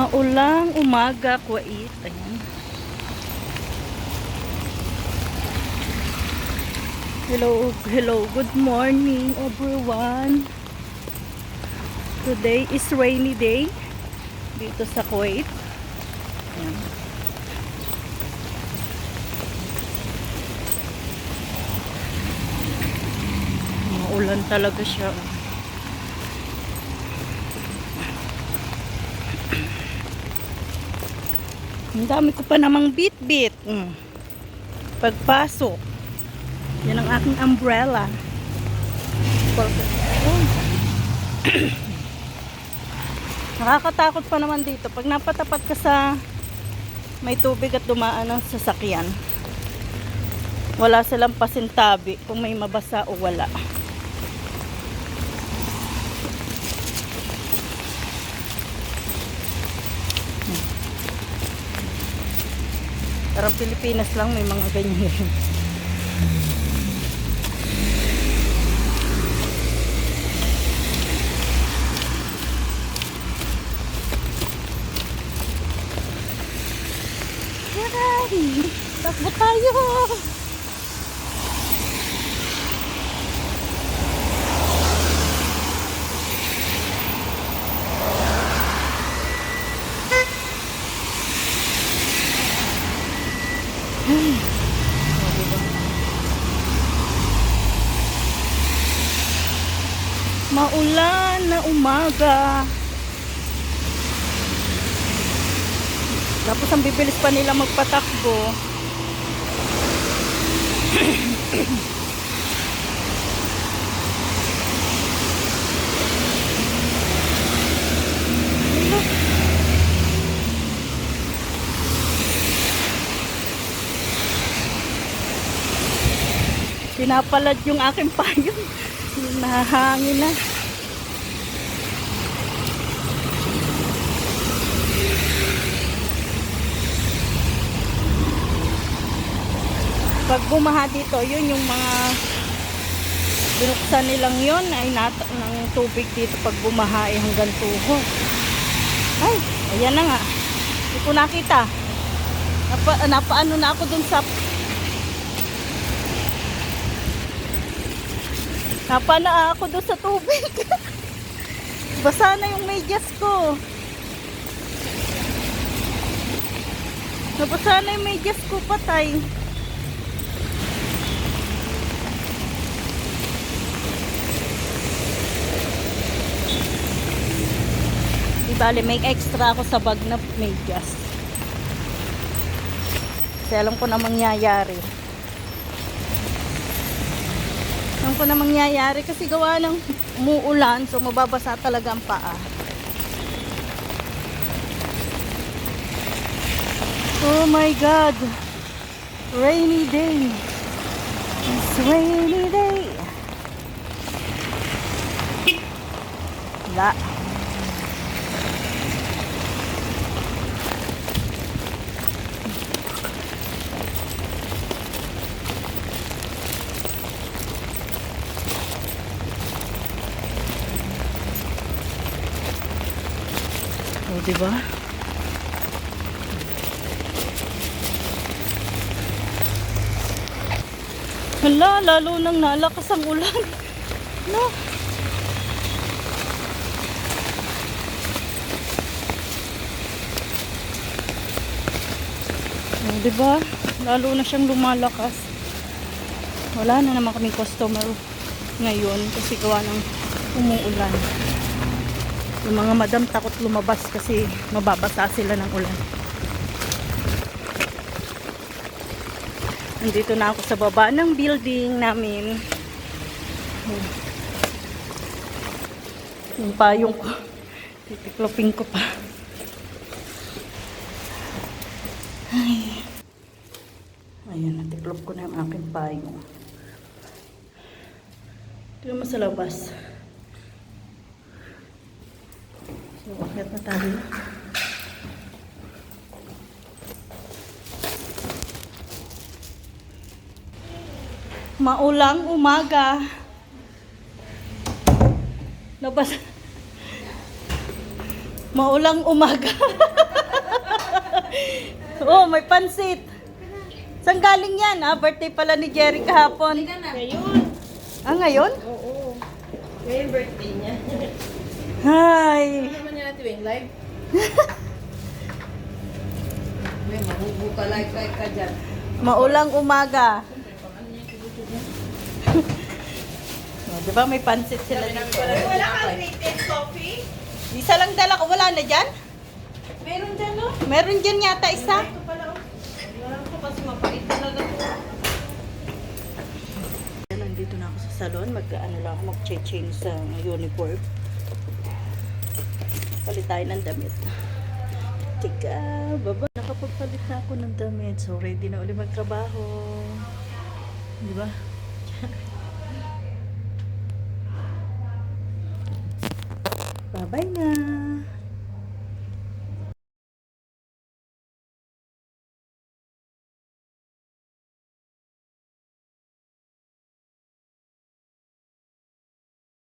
Maulang umaga, Kuwait. Ayan. Hello, hello. Good morning, everyone. Today is rainy day dito sa Kuwait. Ayan. Maulan talaga siya. Ang dami ko pa namang bit-bit. Mm. Pagpasok. Yan ang aking umbrella. Nakakatakot pa naman dito. Pag napatapat ka sa may tubig at dumaan ng sasakyan, wala silang pasintabi kung may mabasa o wala. Parang Pilipinas lang may mga ganyan. Yay! Takbo tayo! Maulan na umaga. Tapos ang bibilis pa nila magpatakbo. Pinapalad yung aking payong. Nahahangin na. Pag bumaha dito, yun yung mga binuksan nilang yun ay nat ng tubig dito pag bumaha ay hanggang tuhod. Ay, ayan na nga. Hindi ko nakita. Napa, napaano na ako dun sa Napa na ako doon sa tubig. Basa na yung medyas ko. Nabasa na yung medyas ko, patay. Di bale, may extra ako sa bag na medyas. Kasi alam ko na mangyayari. Alam ko na mangyayari kasi gawa ng umuulan so mababasa talaga ang paa. Oh my God! Rainy day! It's rainy day! Wala. Di ba? Hala, lalo nang nalakas ang ulan. No. Oh, di ba? Lalo na siyang lumalakas. Wala na naman kaming customer ngayon kasi gawa ng umuulan. Yung mga madam takot lumabas kasi mababasa sila ng ulan. Nandito na ako sa baba ng building namin. Yung payong ko. Titiklopin ko pa. Ay. Ayan, natiklop ko na yung aking payong. Ito naman sa labas. Akyat na tayo. Maulang umaga. Labas. Maulang umaga. oh, may pansit. Saan galing yan? Ah, birthday pala ni Jerry kahapon. Ngayon. Ah, ngayon? Oo. Ngayon birthday niya. Hi. Yung live? May mahubo ka like like ka dyan. Maulang umaga. oh, di ba may pansit sila dito? Wala kang rated coffee? Isa lang dala ko. Wala na dyan? Meron dyan no? Meron dyan yata isa. Pala oh. Wala ko kasi mapait talaga to. Nandito na ako sa salon. Mag-ano lang ako, mag-change sa uniform. Palit tayo ng damit. Tika, baba. Nakapagpalit na ako ng damit. So, ready na ulit magtrabaho. Di ba?